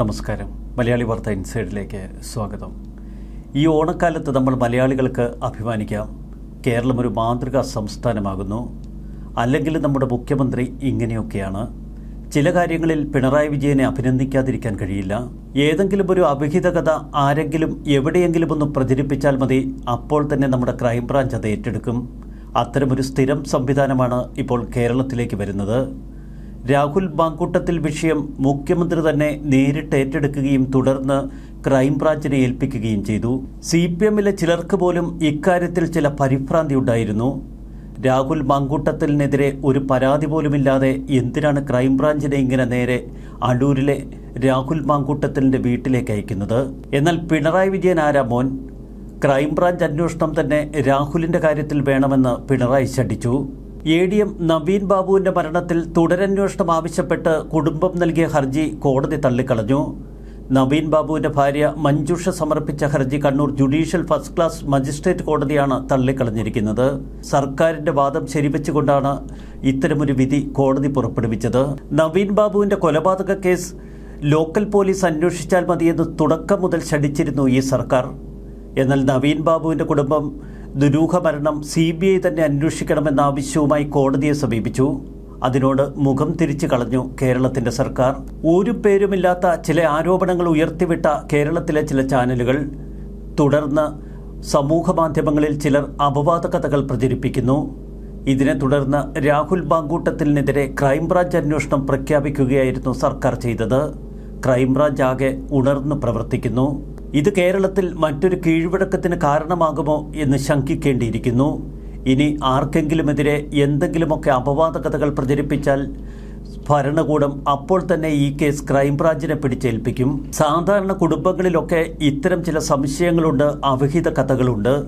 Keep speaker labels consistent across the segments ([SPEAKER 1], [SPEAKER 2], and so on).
[SPEAKER 1] നമസ്കാരം. മലയാളി വാർത്ത ഇൻസൈഡിലേക്ക് സ്വാഗതം. ഈ ഓണക്കാലത്ത് നമ്മൾ മലയാളികൾക്ക് അഭിമാനിക്കാം. കേരളം ഒരു മാതൃകാ സംസ്ഥാനമാകുന്നു. അല്ലെങ്കിൽ നമ്മുടെ മുഖ്യമന്ത്രി ഇങ്ങനെയൊക്കെയാണ്. ചില കാര്യങ്ങളിൽ പിണറായി വിജയനെ അഭിനന്ദിക്കാതിരിക്കാൻ കഴിയില്ല. ഏതെങ്കിലും ഒരു അഭിഹിത കഥ ആരെങ്കിലും എവിടെയെങ്കിലും ഒന്ന് പ്രചരിപ്പിച്ചാൽ മതി അപ്പോൾ തന്നെ നമ്മുടെ ക്രൈംബ്രാഞ്ച് അത് ഏറ്റെടുക്കും. അത്തരമൊരു സ്ഥിരം സംവിധാനമാണ് ഇപ്പോൾ കേരളത്തിലേക്ക് വരുന്നത്. രാഹുൽ ബാങ്കൂട്ടത്തിൽ വിഷയം മുഖ്യമന്ത്രി തന്നെ നേരിട്ട് ഏറ്റെടുക്കുകയും തുടർന്ന് ക്രൈംബ്രാഞ്ചിനെ ഏൽപ്പിക്കുകയും ചെയ്തു. സി പി എമ്മിലെ ചിലർക്ക് പോലും ഇക്കാര്യത്തിൽ ചില പരിഭ്രാന്തി ഉണ്ടായിരുന്നു. രാഹുൽ മാങ്കൂട്ടത്തിനെതിരെ ഒരു പരാതി പോലുമില്ലാതെ എന്തിനാണ് ക്രൈംബ്രാഞ്ചിനെ ഇങ്ങനെ നേരെ അടൂരിലെ രാഹുൽ മാങ്കൂട്ടത്തിലിന്റെ വീട്ടിലേക്ക് അയക്കുന്നത്? എന്നാൽ പിണറായി വിജയൻ ആരാ മോൻ? ക്രൈംബ്രാഞ്ച് അന്വേഷണം തന്നെ രാഹുലിന്റെ കാര്യത്തിൽ വേണമെന്ന് പിണറായി ശഠിച്ചു. എ ഡി എം നവീൻ ബാബുവിന്റെ മരണത്തിൽ തുടരന്വേഷണം ആവശ്യപ്പെട്ട് കുടുംബം നൽകിയ ഹർജി കോടതി തള്ളിക്കളഞ്ഞു. നവീൻ ബാബുവിന്റെ ഭാര്യ മഞ്ജുഷ സമർപ്പിച്ച ഹർജി Kannur judicial first class magistrate കോടതിയാണ് തള്ളിക്കളഞ്ഞിരിക്കുന്നത്. സർക്കാരിന്റെ വാദം ശരിവെച്ചുകൊണ്ടാണ് ഇത്തരമൊരു വിധി കോടതി പുറപ്പെടുവിച്ചത്. നവീൻ ബാബുവിന്റെ കൊലപാതക കേസ് ലോക്കൽ പോലീസ് അന്വേഷിച്ചാൽ മതിയെന്ന് തുടക്കം മുതൽ ശഠിച്ചിരുന്നു ഈ സർക്കാർ. എന്നാൽ നവീൻ ബാബുവിന്റെ കുടുംബം ദുരൂഹ മരണം സി ബി ഐ തന്നെ അന്വേഷിക്കണമെന്ന ആവശ്യവുമായി കോടതിയെ സമീപിച്ചു. അതിനോട് മുഖം തിരിച്ചു കളഞ്ഞു കേരളത്തിന്റെ സർക്കാർ. ഒരു പേരുമില്ലാത്ത ചില ആരോപണങ്ങൾ ഉയർത്തിവിട്ട കേരളത്തിലെ ചില ചാനലുകൾ. തുടർന്ന് സമൂഹ മാധ്യമങ്ങളിൽ ചിലർ അപവാദ കഥകൾ പ്രചരിപ്പിക്കുന്നു. ഇതിനെ തുടർന്ന് രാഹുൽ ബാങ്കൂട്ടത്തിനെതിരെ ക്രൈംബ്രാഞ്ച് അന്വേഷണം പ്രഖ്യാപിക്കുകയായിരുന്നു സർക്കാർ ചെയ്തത്. ക്രൈംബ്രാഞ്ച് ആകെ ഉണർന്നു പ്രവർത്തിക്കുന്നു. ഇത് കേരളത്തിൽ മറ്റൊരു കീഴ്വഴക്കത്തിന് കാരണമാകുമോ എന്ന് ശങ്കിക്കേണ്ടിയിരിക്കുന്നു. ഇനി ആർക്കെങ്കിലുമെതിരെ എന്തെങ്കിലുമൊക്കെ അപവാദ കഥകൾ പ്രചരിപ്പിച്ചാൽ ഭരണകൂടം അപ്പോൾ തന്നെ ഈ കേസ് ക്രൈംബ്രാഞ്ചിനെ പിടിച്ചേൽപ്പിക്കും. സാധാരണ കുടുംബങ്ങളിലൊക്കെ ഇത്തരം ചില സംശയങ്ങളുണ്ട് അവിഹിത കഥകളുണ്ട്.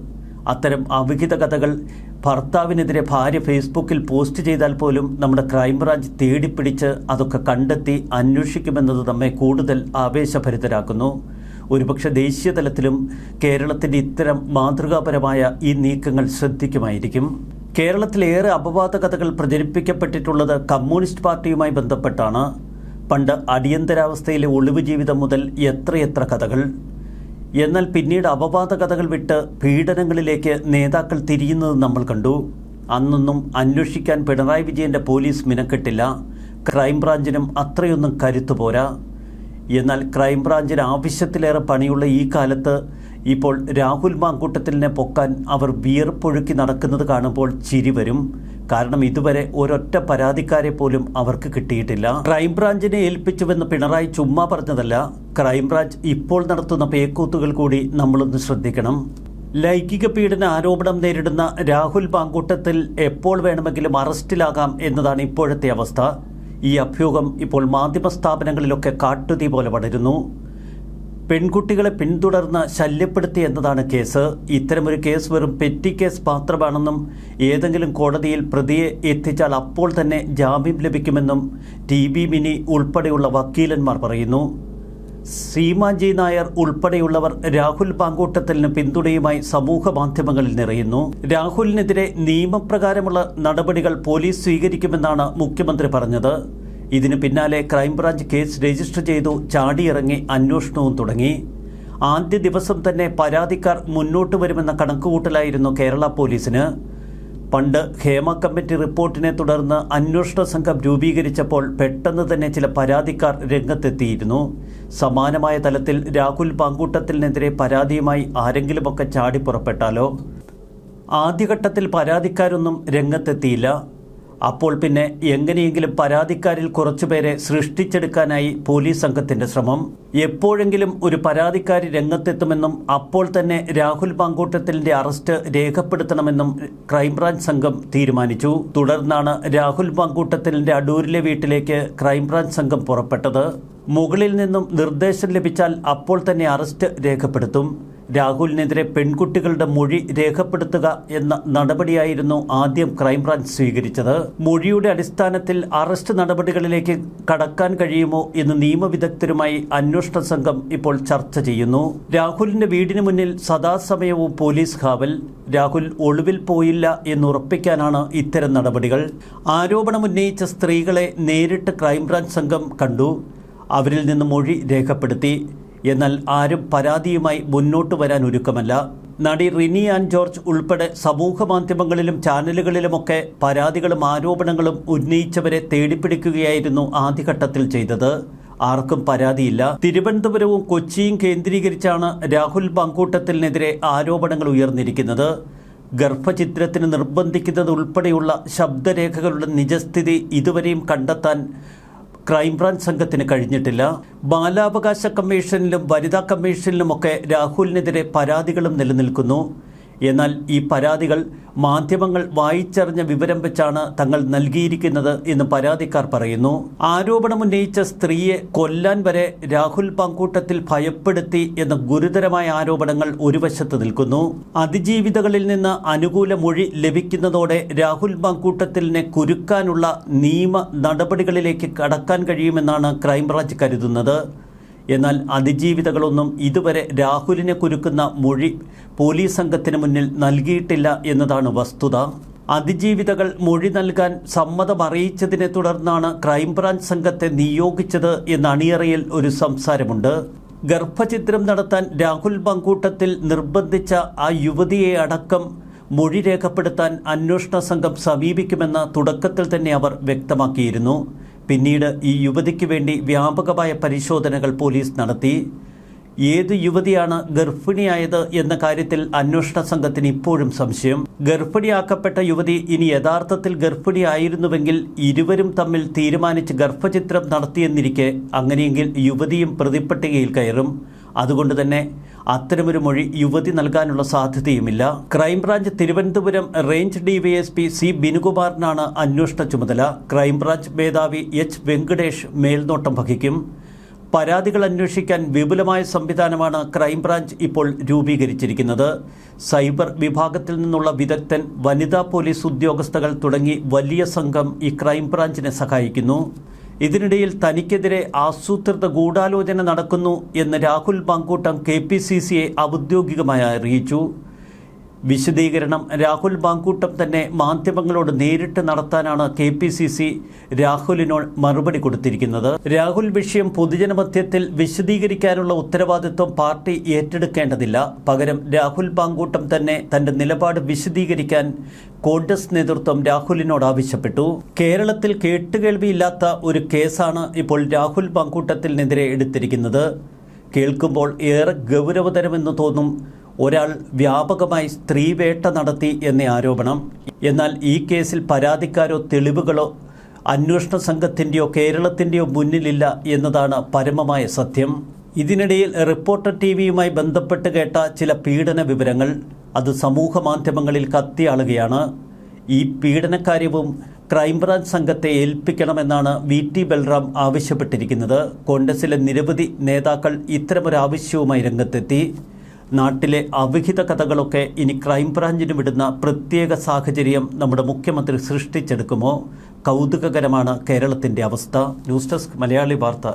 [SPEAKER 1] അത്തരം അവിഹിത കഥകൾ ഭർത്താവിനെതിരെ ഭാര്യ ഫേസ്ബുക്കിൽ പോസ്റ്റ് ചെയ്താൽ പോലും നമ്മുടെ ക്രൈംബ്രാഞ്ച് തേടിപ്പിടിച്ച് അതൊക്കെ കണ്ടെത്തി അന്വേഷിക്കുമെന്നത് നമ്മെ കൂടുതൽ ആവേശഭരിതരാക്കുന്നു. ഒരുപക്ഷെ ദേശീയ തലത്തിലും കേരളത്തിന്റെ ഇത്തരം മാതൃകാപരമായ ഈ നീക്കങ്ങൾ ശ്രദ്ധിക്കുമായിരിക്കും. കേരളത്തിലേറെ അപവാദ കഥകൾ പ്രചരിപ്പിക്കപ്പെട്ടിട്ടുള്ളത് കമ്മ്യൂണിസ്റ്റ് പാർട്ടിയുമായി ബന്ധപ്പെട്ടാണ്. പണ്ട് അടിയന്തരാവസ്ഥയിലെ ഒളിവ് ജീവിതം മുതൽ എത്രയെത്ര കഥകൾ. എന്നാൽ പിന്നീട് അപവാദ കഥകൾ വിട്ട് പീഡനങ്ങളിലേക്ക് നേതാക്കൾ തിരിയുന്നത് നമ്മൾ കണ്ടു. അന്നൊന്നും അന്വേഷിക്കാൻ പിണറായി വിജയന്റെ പോലീസ് മിനക്കെട്ടില്ല. ക്രൈംബ്രാഞ്ചിനും അത്രയൊന്നും കരുത്തു പോരാ എന്നാൽ ക്രൈംബ്രാഞ്ചിന് ആവശ്യത്തിലേറെ പണിയുള്ള ഈ കാലത്ത് ഇപ്പോൾ രാഹുൽ മാങ്കൂട്ടത്തിലിനെ പൊക്കാൻ അവർ വിയർപ്പൊഴുക്കി നടക്കുന്നത് കാണുമ്പോൾ ചിരി വരും. കാരണം ഇതുവരെ ഒരൊറ്റ പരാതിക്കാരെ പോലും അവർക്ക് കിട്ടിയിട്ടില്ല. ക്രൈംബ്രാഞ്ചിനെ ഏൽപ്പിച്ചുവെന്ന് പിണറായി ചുമ്മാ പറഞ്ഞതല്ല. ക്രൈംബ്രാഞ്ച് ഇപ്പോൾ നടത്തുന്ന പേക്കൂത്തുകൾ കൂടി നമ്മളൊന്ന് ശ്രദ്ധിക്കണം. ലൈംഗിക പീഡന ആരോപണം നേരിടുന്ന രാഹുൽ പാങ്കൂട്ടത്തിൽ എപ്പോൾ വേണമെങ്കിലും അറസ്റ്റിലാകാം എന്നതാണ് ഇപ്പോഴത്തെ അവസ്ഥ. ഈ അഭ്യൂഹം ഇപ്പോൾ മാധ്യമ സ്ഥാപനങ്ങളിലൊക്കെ കാട്ടുതീ പോലെ വളരുന്നു പെൺകുട്ടികളെ പിന്തുടർന്ന് ശല്യപ്പെടുത്തി എന്നതാണ് കേസ്. ഇത്തരമൊരു കേസ് വെറും പെറ്റി കേസ് മാത്രമാണെന്നും ഏതെങ്കിലും കോടതിയിൽ പ്രതിയെ എത്തിച്ചാൽ അപ്പോൾ തന്നെ ജാമ്യം ലഭിക്കുമെന്നും ടി ബി മിനി ഉൾപ്പെടെയുള്ള വക്കീലന്മാർ പറയുന്നു. സീമാജി നായർ ഉൾപ്പെടെയുള്ളവർ രാഹുൽ പാങ്കൂട്ടത്തലിന് പിന്തുണയുമായി സമൂഹ മാധ്യമങ്ങളിൽ നിറയുന്നു. രാഹുലിനെതിരെ നിയമപ്രകാരമുള്ള നടപടികൾ പോലീസ് സ്വീകരിക്കുമെന്നാണ് മുഖ്യമന്ത്രി പറഞ്ഞത്. ഇതിനു പിന്നാലെ ക്രൈംബ്രാഞ്ച് കേസ് രജിസ്റ്റർ ചെയ്തു ചാടിയിറങ്ങി അന്വേഷണവും തുടങ്ങി. ആദ്യ ദിവസം തന്നെ പരാതിക്കാർ മുന്നോട്ട് വരുമെന്ന കണക്കുകൂട്ടലായിരുന്നു കേരള പോലീസിന്. പണ്ട് ഹേമ കമ്മിറ്റി റിപ്പോർട്ടിനെ തുടർന്ന് അന്വേഷണ സംഘം രൂപീകരിച്ചപ്പോൾ പെട്ടെന്ന് തന്നെ ചില പരാതിക്കാർ രംഗത്തെത്തിയിരുന്നു. സമാനമായ തലത്തിൽ രാഹുൽ പാങ്കൂട്ടത്തിനെതിരെ പരാതിയുമായി ആരെങ്കിലുമൊക്കെ ചാടി പുറപ്പെട്ടാലോ? ആദ്യഘട്ടത്തിൽ പരാതിക്കാരൊന്നും രംഗത്തെത്തിയില്ല. അപ്പോൾ പിന്നെ എങ്ങനെയെങ്കിലും പരാതിക്കാരിൽ കുറച്ചുപേരെ സൃഷ്ടിച്ചെടുക്കാനായി പോലീസ് സംഘത്തിന്റെ ശ്രമം. എപ്പോഴെങ്കിലും ഒരു പരാതിക്കാരി രംഗത്തെത്തുമെന്നും അപ്പോൾ തന്നെ രാഹുൽ പാങ്കൂട്ടത്തിലിന്റെ അറസ്റ്റ് രേഖപ്പെടുത്തണമെന്നും ക്രൈംബ്രാഞ്ച് സംഘം തീരുമാനിച്ചു. തുടർന്നാണ് രാഹുൽ പാങ്കൂട്ടത്തിലിന്റെ അടൂരിലെ വീട്ടിലേക്ക് ക്രൈംബ്രാഞ്ച് സംഘം പുറപ്പെട്ടത്. മുകളിൽ നിന്നും നിർദ്ദേശം ലഭിച്ചാൽ അപ്പോൾ തന്നെ അറസ്റ്റ് രേഖപ്പെടുത്തും. രാഹുലിനെതിരെ പെൺകുട്ടികളുടെ മൊഴി രേഖപ്പെടുത്തുക എന്ന നടപടിയായിരുന്നു ആദ്യം ക്രൈംബ്രാഞ്ച് സ്വീകരിച്ചത്. മൊഴിയുടെ അടിസ്ഥാനത്തിൽ അറസ്റ്റ് നടപടികളിലേക്ക് കടക്കാൻ കഴിയുമോ എന്ന് നിയമവിദഗ്ധരുമായി അന്വേഷണ സംഘം ഇപ്പോൾ ചർച്ച ചെയ്യുന്നു. രാഹുലിന്റെ വീടിന് മുന്നിൽ സദാസമയവും പോലീസ് കാവൽ. രാഹുൽ ഒളിവിൽ പോയില്ല എന്നുറപ്പിക്കാനാണ് ഇത്തരം നടപടികൾ. ആരോപണമുന്നയിച്ച സ്ത്രീകളെ നേരിട്ട് ക്രൈംബ്രാഞ്ച് സംഘം കണ്ടു. അവരിൽ നിന്ന് മൊഴി രേഖപ്പെടുത്തി. എന്നാൽ ആരും പരാതിയുമായി മുന്നോട്ട് വരാൻ ഒരുക്കമല്ല. നടി റിനി ആൻഡ് ജോർജ് ഉൾപ്പെടെ സമൂഹ മാധ്യമങ്ങളിലും ചാനലുകളിലുമൊക്കെ പരാതികളും ആരോപണങ്ങളും ഉന്നയിച്ചവരെ തേടിപ്പിടിക്കുകയായിരുന്നു ആദ്യഘട്ടത്തിൽ ചെയ്തത്. ആർക്കും പരാതിയില്ല. തിരുവനന്തപുരവും കൊച്ചിയും കേന്ദ്രീകരിച്ചാണ് രാഹുൽ പങ്കൂട്ടത്തിനെതിരെ ആരോപണങ്ങൾ ഉയർന്നിരിക്കുന്നത്. ഗർഭചിത്രത്തിന് നിർബന്ധിക്കുന്നത് ഉൾപ്പെടെയുള്ള ശബ്ദരേഖകളുടെ നിജസ്ഥിതി ഇതുവരെയും കണ്ടെത്താൻ ക്രൈംബ്രാഞ്ച് സംഘത്തിന് കഴിഞ്ഞിട്ടില്ല. ബാലാവകാശ കമ്മീഷനിലും വനിതാ കമ്മീഷനിലുമൊക്കെ രാഹുലിനെതിരെ പരാതികളും നിലനിൽക്കുന്നു. എന്നാൽ ഈ പരാതികൾ മാധ്യമങ്ങൾ വായിച്ചറിഞ്ഞ വിവരം വെച്ചാണ് തങ്ങൾ നൽകിയിരിക്കുന്നത് എന്ന് പരാതിക്കാർ പറയുന്നു. ആരോപണമുന്നയിച്ച സ്ത്രീയെ കൊല്ലാൻ വരെ രാഹുൽ പങ്കൂട്ടത്തിൽ ഭയപ്പെടുത്തി എന്ന ഗുരുതരമായ ആരോപണങ്ങൾ ഒരു വശത്ത് നിൽക്കുന്നു. അതിജീവിതകളിൽ നിന്ന് അനുകൂല മൊഴി ലഭിക്കുന്നതോടെ രാഹുൽ പങ്കൂട്ടത്തിലിനെ കുരുക്കാനുള്ള നിയമ നടപടികളിലേക്ക് കടക്കാൻ കഴിയുമെന്നാണ് ക്രൈംബ്രാഞ്ച് കരുതുന്നത്. എന്നാൽ അതിജീവിതകളൊന്നും ഇതുവരെ രാഹുലിനെ കുരുക്കുന്ന മൊഴി പോലീസ് സംഘത്തിന് മുന്നിൽ നൽകിയിട്ടില്ല എന്നതാണ് വസ്തുത. അതിജീവിതകൾ മൊഴി നൽകാൻ സമ്മതം അറിയിച്ചതിനെ തുടർന്നാണ് ക്രൈംബ്രാഞ്ച് സംഘത്തെ നിയോഗിച്ചത് എന്ന അണിയറയിൽ ഒരു സംസാരമുണ്ട്. ഗർഭചിത്രം നടത്താൻ രാഹുൽ പങ്കൂട്ടത്തിൽ നിർബന്ധിച്ച ആ യുവതിയെ അടക്കം മൊഴി രേഖപ്പെടുത്താൻ അന്വേഷണ സംഘം സമീപിക്കുമെന്ന് തുടക്കത്തിൽ തന്നെ അവർ വ്യക്തമാക്കിയിരുന്നു. പിന്നീട് ഈ യുവതിക്ക് വേണ്ടി വ്യാപകമായ പരിശോധനകൾ പോലീസ് നടത്തി. ഏത് യുവതിയാണ് ഗർഭിണിയായത് എന്ന കാര്യത്തിൽ അന്വേഷണ സംഘത്തിന് ഇപ്പോഴും സംശയം. ഗർഭിണിയാക്കപ്പെട്ട യുവതി ഇനി യഥാർത്ഥത്തിൽ ഗർഭിണിയായിരുന്നുവെങ്കിൽ ഇരുവരും തമ്മിൽ തീരുമാനിച്ച് ഗർഭചിത്രം നടത്തിയെന്നിരിക്കെ അങ്ങനെയെങ്കിൽ യുവതിയും പ്രതിപ്പട്ടികയിൽ കയറും. അതുകൊണ്ട് തന്നെ അത്തരമൊരു മൊഴി യുവതി നൽകാനുള്ള സാധ്യതയുമില്ല. Crime branch Thiruvananthapuram range DYSP C ബിനുകുമാറിനാണ് അന്വേഷണ ചുമതല. ക്രൈംബ്രാഞ്ച് മേധാവി എച്ച് വെങ്കടേഷ് മേൽനോട്ടം വഹിക്കും. പരാതികൾ അന്വേഷിക്കാൻ വിപുലമായ സംവിധാനമാണ് ക്രൈംബ്രാഞ്ച് ഇപ്പോൾ രൂപീകരിച്ചിരിക്കുന്നത്. സൈബർ വിഭാഗത്തിൽ നിന്നുള്ള വിദഗ്ധൻ വനിതാ പോലീസ് ഉദ്യോഗസ്ഥകൾ തുടങ്ങി വലിയ സംഘം ഈ ക്രൈംബ്രാഞ്ചിനെ സഹായിക്കുന്നു. ഇതിനിടയിൽ തനിക്കെതിരെ ആസൂത്രിത ഗൂഢാലോചന നടക്കുന്നു എന്ന് Rahul Pankoottam K P C സിയെ ഔദ്യോഗികമായി അറിയിച്ചു. വിശദീകരണം. രാഹുൽ ബാങ്കൂട്ടം തന്നെ മാധ്യമങ്ങളോട് നേരിട്ട് നടത്താനാണ് കെ പി സി സി രാഹുലിനോട് മറുപടി കൊടുത്തിരിക്കുന്നത്. രാഹുൽ വിഷയം പൊതുജനമധ്യത്തിൽ വിശദീകരിക്കാനുള്ള ഉത്തരവാദിത്വം പാർട്ടി ഏറ്റെടുക്കേണ്ടതില്ല. പകരം രാഹുൽ ബാങ്കൂട്ടം തന്നെ തന്റെ നിലപാട് വിശദീകരിക്കാൻ കോൺഗ്രസ് നേതൃത്വം രാഹുലിനോട് ആവശ്യപ്പെട്ടു. കേരളത്തിൽ കേട്ടുകേൾവിയില്ലാത്ത ഒരു കേസാണ് ഇപ്പോൾ രാഹുൽ ബാങ്കൂട്ടത്തിനെതിരെ എടുത്തിരിക്കുന്നത്. കേൾക്കുമ്പോൾ ഏറെ ഗൗരവതരമെന്ന് തോന്നും ഒരാൾ വ്യാപകമായി സ്ത്രീവേട്ട നടത്തി എന്ന ആരോപണം. എന്നാൽ ഈ കേസിൽ പരാതിക്കാരോ തെളിവുകളോ അന്വേഷണ സംഘത്തിന്റെയോ കേരളത്തിന്റെയോ മുന്നിലില്ല എന്നതാണ് പരമമായ സത്യം. ഇതിനിടയിൽ റിപ്പോർട്ടർ ടി വിയുമായി ബന്ധപ്പെട്ട് കേട്ട ചില പീഡന വിവരങ്ങൾ അത് സമൂഹ മാധ്യമങ്ങളിൽ കത്തിയാളുകയാണ്. ഈ പീഡനക്കാര്യവും ക്രൈംബ്രാഞ്ച് സംഘത്തെ ഏൽപ്പിക്കണമെന്നാണ് വി ടി ബൽറാം ആവശ്യപ്പെട്ടിരിക്കുന്നത്. കോൺഗ്രസിലെ നിരവധി നേതാക്കൾ ഇത്തരമൊരാവശ്യവുമായി രംഗത്തെത്തി. നാട്ടിലെ അവിഹിത കഥകളൊക്കെ ഇനി ക്രൈംബ്രാഞ്ചിന് വിടുന്ന പ്രത്യേക സാഹചര്യം നമ്മുടെ മുഖ്യമന്ത്രി സൃഷ്ടിച്ചെടുക്കുമോ? കൗതുകകരമാണ് കേരളത്തിന്റെ അവസ്ഥ. ന്യൂസ് ഡെസ്ക് മലയാളി വാർത്ത